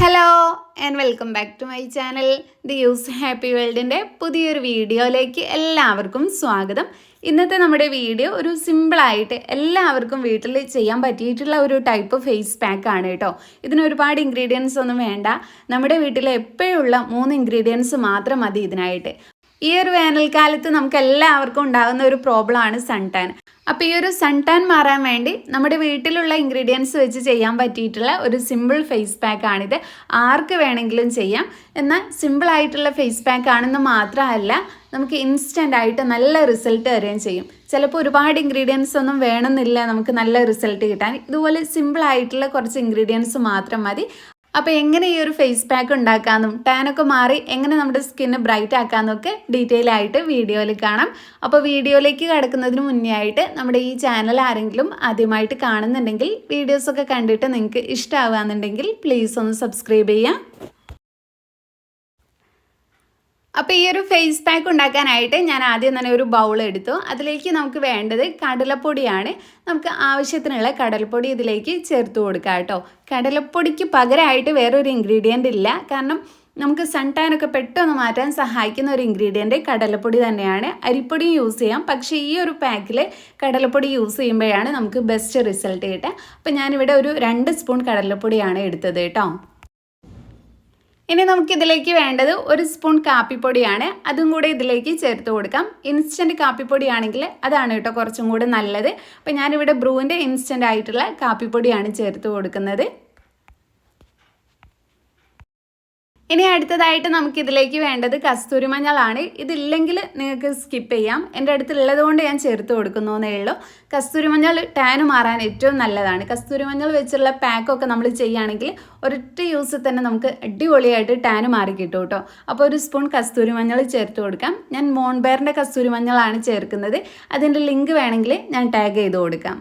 Hello and welcome back to my channel the use happy വേൾഡിന്റെ പുതിയൊരു വീഡിയോയിലേക്ക് എല്ലാവർക്കും സ്വാഗതം. ഇന്നത്തെ നമ്മുടെ വീഡിയോ ഒരു സിമ്പിളായിട്ട് എല്ലാവർക്കും വീട്ടിൽ ചെയ്യാൻ പറ്റിയിട്ടുള്ള ഒരു ടൈപ്പ് ഫേസ് പാക്ക് ആണ് കേട്ടോ ഇതിന് ഒരുപാട് ഇൻഗ്രീഡിയൻസ് ഒന്നും വേണ്ട. നമ്മുടെ വീട്ടിൽ എപ്പോഴുള്ള മൂന്ന് ഇൻഗ്രീഡിയൻസ് മാത്രം മതി ഇതിനായിട്ട്. ഈ ഒരു വേനൽക്കാലത്ത് നമുക്ക് എല്ലാവർക്കും ഉണ്ടാകുന്ന ഒരു പ്രോബ്ലമാണ് സൺ ടാൻ അപ്പോൾ ഈ ഒരു സൺ ടാൻ മാറാൻ വേണ്ടി നമ്മുടെ വീട്ടിലുള്ള ഇൻഗ്രീഡിയൻസ് വെച്ച് ചെയ്യാൻ പറ്റിയിട്ടുള്ള ഒരു സിമ്പിൾ ഫേസ് പാക്ക് ആണിത്. ആർക്ക് വേണമെങ്കിലും ചെയ്യാം. എന്നാൽ സിമ്പിൾ ആയിട്ടുള്ള ഫേസ് പാക്ക് ആണെന്ന് മാത്രമല്ല നമുക്ക് ഇൻസ്റ്റന്റ് ആയിട്ട് നല്ല റിസൾട്ട് തരുകയും ചെയ്യും. ചിലപ്പോൾ ഒരുപാട് ഇൻഗ്രീഡിയൻസ് ഒന്നും വേണമെന്നില്ല നമുക്ക് നല്ല റിസൾട്ട് കിട്ടാൻ. ഇതുപോലെ സിമ്പിൾ ആയിട്ടുള്ള കുറച്ച് ഇൻഗ്രീഡിയൻസ് മാത്രം മതി. അപ്പോൾ എങ്ങനെ ഈ ഒരു ഫേസ് പാക്ക് ഉണ്ടാക്കാമെന്നും ടാനൊക്കെ മാറി എങ്ങനെ നമ്മുടെ സ്കിന്ന് ബ്രൈറ്റ് ആക്കാമെന്നും ഒക്കെ ഡീറ്റെയിൽ ആയിട്ട് വീഡിയോയിൽ കാണാം. അപ്പോൾ വീഡിയോയിലേക്ക് കടക്കുന്നതിന് മുന്നേ ആയിട്ട് നമ്മുടെ ഈ ചാനൽ ആരെങ്കിലും ആദ്യമായിട്ട് കാണുന്നുണ്ടെങ്കിൽ വീഡിയോസൊക്കെ കണ്ടിട്ട് നിങ്ങൾക്ക് ഇഷ്ടമാവുകയെന്നുണ്ടെങ്കിൽ പ്ലീസ് ഒന്ന് സബ്സ്ക്രൈബ് ചെയ്യാം. അപ്പോൾ ഈ ഒരു ഫേസ് പാക്ക് ഉണ്ടാക്കാനായിട്ട് ഞാൻ ആദ്യം തന്നെ ഒരു ബൗൾ എടുത്തു. അതിലേക്ക് നമുക്ക് വേണ്ടത് കടലപ്പൊടിയാണ്. നമുക്ക് ആവശ്യത്തിനുള്ള കടലപ്പൊടി ഇതിലേക്ക് ചേർത്ത് കൊടുക്കാം കേട്ടോ. കടലപ്പൊടിക്ക് പകരമായിട്ട് വേറൊരു ഇൻഗ്രീഡിയന്റ് ഇല്ല. കാരണം നമുക്ക് സൺ ടാനൊക്കെ പെട്ടെന്ന് മാറ്റാൻ സഹായിക്കുന്ന ഒരു ഇൻഗ്രീഡിയന്റ് കടലപ്പൊടി തന്നെയാണ്. അരിപ്പൊടിയും യൂസ് ചെയ്യാം. പക്ഷേ ഈ ഒരു പാക്കിൽ കടലപ്പൊടി യൂസ് ചെയ്യുമ്പോഴാണ് നമുക്ക് ബെസ്റ്റ് റിസൾട്ട് കിട്ടുക. അപ്പോൾ ഞാനിവിടെ ഒരു രണ്ട് സ്പൂൺ കടലപ്പൊടിയാണ് എടുത്തത് കേട്ടോ. ഇനി നമുക്കിതിലേക്ക് വേണ്ടത് ഒരു സ്പൂൺ കാപ്പിപ്പൊടിയാണ്. അതും കൂടെ ഇതിലേക്ക് ചേർത്ത് കൊടുക്കാം. ഇൻസ്റ്റന്റ് കാപ്പിപ്പൊടിയാണെങ്കിൽ അതാണ് കേട്ടോ കുറച്ചും കൂടെ നല്ലത്. അപ്പം ഞാനിവിടെ ബ്രൂവിന്റെ ഇൻസ്റ്റന്റ് ആയിട്ടുള്ള കാപ്പിപ്പൊടിയാണ് ചേർത്ത് കൊടുക്കുന്നത്. ഇനി അടുത്തതായിട്ട് നമുക്ക് ഇതിലേക്ക് വേണ്ടത് കസ്തൂരി മഞ്ഞളാണ് ഇതില്ലെങ്കിൽ നിങ്ങൾക്ക് സ്കിപ്പ് ചെയ്യാം. എന്റെ അടുത്തുള്ളത് കൊണ്ട് ഞാൻ ചേർത്ത് കൊടുക്കുന്നു ഉള്ളൂ. കസ്തൂരി മഞ്ഞൾ ടാന് മാറാൻ ഏറ്റവും നല്ലതാണ്. കസ്തൂരി മഞ്ഞൾ വെച്ചുള്ള പാക്കൊക്കെ നമ്മൾ ചെയ്യുകയാണെങ്കിൽ ഒരൊറ്റ യൂസ് തന്നെ നമുക്ക് അടിപൊളിയായിട്ട് ടാന് മാറി കിട്ടും കേട്ടോ. അപ്പോൾ ഒരു സ്പൂൺ കസ്തൂരി മഞ്ഞൾ ചേർത്ത് കൊടുക്കാം. ഞാൻ മോൺബെയറിന്റെ കസ്തൂരി മഞ്ഞളാണ് ചേർക്കുന്നത്. അതിന്റെ ലിങ്ക് വേണമെങ്കിൽ ഞാൻ ടാഗ് ചെയ്ത് കൊടുക്കാം.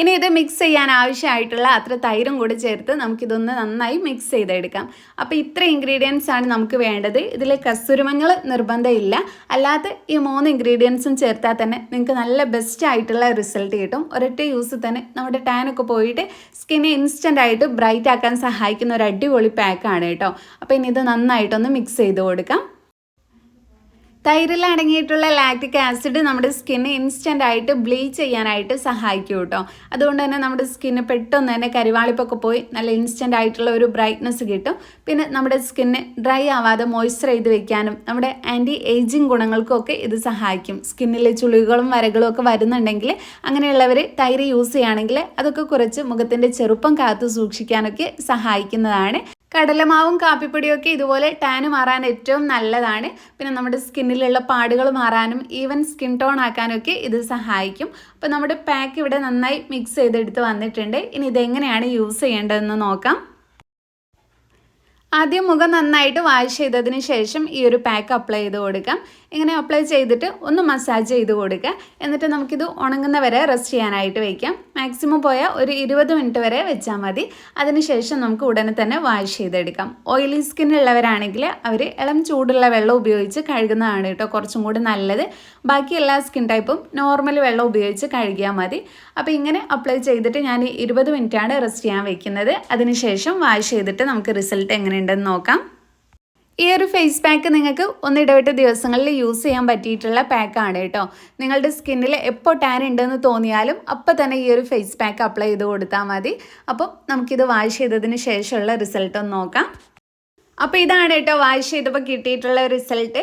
ഇനി ഇത് മിക്സ് ചെയ്യാൻ ആവശ്യമായിട്ടുള്ള അത്ര തൈരും കൂടി ചേർത്ത് നമുക്കിതൊന്ന് നന്നായി മിക്സ് ചെയ്തെടുക്കാം. അപ്പോൾ ഇത്ര ഇൻഗ്രീഡിയൻസ് ആണ് നമുക്ക് വേണ്ടത്. ഇതിൽ കസ്തൂരിമഞ്ഞൾ നിർബന്ധമില്ല. അല്ലാതെ ഈ മൂന്ന് ഇൻഗ്രീഡിയൻസും ചേർത്താൽ തന്നെ നിങ്ങൾക്ക് നല്ല ബെസ്റ്റ് ആയിട്ടുള്ള റിസൾട്ട് കിട്ടും. ഒരൊറ്റ യൂസ് തന്നെ നമ്മുടെ ടാനൊക്കെ പോയിട്ട് സ്കിന്നെ ഇൻസ്റ്റന്റ് ആയിട്ട് ബ്രൈറ്റ് ആക്കാൻ സഹായിക്കുന്ന ഒരു അടിപൊളി പാക്കാണ് കേട്ടോ. അപ്പോൾ ഇനി ഇത് നന്നായിട്ടൊന്ന് മിക്സ് ചെയ്ത് കൊടുക്കാം. തൈരിൽ അടങ്ങിയിട്ടുള്ള ലാക്റ്റിക് ആസിഡ് നമ്മുടെ സ്കിന്ന് ഇൻസ്റ്റന്റ് ആയിട്ട് ബ്ലീച്ച് ചെയ്യാനായിട്ട് സഹായിക്കും കേട്ടോ. അതുകൊണ്ട് തന്നെ നമ്മുടെ സ്കിന്ന് പെട്ടെന്ന് തന്നെ കരിവാളിപ്പൊക്കെ പോയി നല്ല ഇൻസ്റ്റന്റ് ആയിട്ടുള്ള ഒരു ബ്രൈറ്റ്നസ് കിട്ടും. പിന്നെ നമ്മുടെ സ്കിന്ന് ഡ്രൈ ആവാതെ മോയ്സ്ചർ ചെയ്ത് വെക്കാനും നമ്മുടെ ആന്റി ഏജിങ് ഗുണങ്ങൾക്കൊക്കെ ഇത് സഹായിക്കും. സ്കിന്നിലെ ചുളികളും വരകളും ഒക്കെ വരുന്നുണ്ടെങ്കിൽ അങ്ങനെയുള്ളവർ തൈര് യൂസ് ചെയ്യുകയാണെങ്കിൽ അതൊക്കെ കുറച്ച് മുഖത്തിന്റെ ചെറുപ്പം കാത്തു സൂക്ഷിക്കാനൊക്കെ സഹായിക്കുന്നതാണ്. കടലമാവും കാപ്പിപ്പൊടിയൊക്കെ ഇതുപോലെ ടാന് മാറാൻ ഏറ്റവും നല്ലതാണ്. പിന്നെ നമ്മുടെ സ്കിന്നിലുള്ള പാടുകൾ മാറാനും ഈവൻ സ്കിൻ ടോൺ ആക്കാനൊക്കെ ഇത് സഹായിക്കും. അപ്പോൾ നമ്മുടെ പാക്ക് ഇവിടെ നന്നായി മിക്സ് ചെയ്തെടുത്ത് വന്നിട്ടുണ്ട്. ഇനി ഇതെങ്ങനെയാണ് യൂസ് ചെയ്യേണ്ടതെന്ന് നോക്കാം. ആദ്യം മുഖം നന്നായിട്ട് വാഷ് ചെയ്തതിന് ശേഷം ഈ ഒരു പാക്ക് അപ്ലൈ ചെയ്ത് കൊടുക്കാം. ഇങ്ങനെ അപ്ലൈ ചെയ്തിട്ട് ഒന്ന് മസാജ് ചെയ്ത് കൊടുക്കുക. എന്നിട്ട് നമുക്കിത് ഉണങ്ങുന്ന വരെ റെസ്റ്റ് ചെയ്യാനായിട്ട് വയ്ക്കാം മാക്സിമം പോയ ഒരു ഇരുപത് മിനിറ്റ് വരെ വെച്ചാൽ മതി. അതിനുശേഷം നമുക്ക് ഉടനെ തന്നെ വാഷ് ചെയ്തെടുക്കാം. ഓയിലി ഉള്ളവരാണെങ്കിൽ അവർ ഇളം ചൂടുള്ള വെള്ളം ഉപയോഗിച്ച് കഴുകുന്നതാണ് കേട്ടോ കുറച്ചും കൂടി നല്ലത്. ബാക്കി എല്ലാ സ്കിൻ ടൈപ്പും നോർമൽ വെള്ളം ഉപയോഗിച്ച് കഴുകിയാൽ മതി. അപ്പോൾ ഇങ്ങനെ അപ്ലൈ ചെയ്തിട്ട് ഞാൻ ഇരുപത് മിനിറ്റാണ് റെസ്റ്റ് ചെയ്യാൻ വയ്ക്കുന്നത് അതിനുശേഷം വാഷ് ചെയ്തിട്ട് നമുക്ക് റിസൾട്ട് എങ്ങനെയുണ്ടെന്ന് നോക്കാം. ഈ ഒരു ഫേസ് പാക്ക് നിങ്ങൾക്ക് ഒന്നിടവിട്ട ദിവസങ്ങളിൽ യൂസ് ചെയ്യാൻ പറ്റിയിട്ടുള്ള പാക്കാണ് കേട്ടോ. നിങ്ങളുടെ സ്കിന്നിൽ എപ്പോൾ ടാൻ ഉണ്ടെന്ന് തോന്നിയാലും അപ്പോൾ തന്നെ ഈ ഒരു ഫേസ് പാക്ക് അപ്ലൈ ചെയ്ത് കൊടുത്താൽ മതി. അപ്പം നമുക്കിത് വാഷ് ചെയ്തതിന് ശേഷമുള്ള റിസൾട്ട് ഒന്ന് നോക്കാം. അപ്പോൾ ഇതാണ് കേട്ടോ വാഷ് ചെയ്തപ്പോൾ കിട്ടിയിട്ടുള്ള റിസൾട്ട്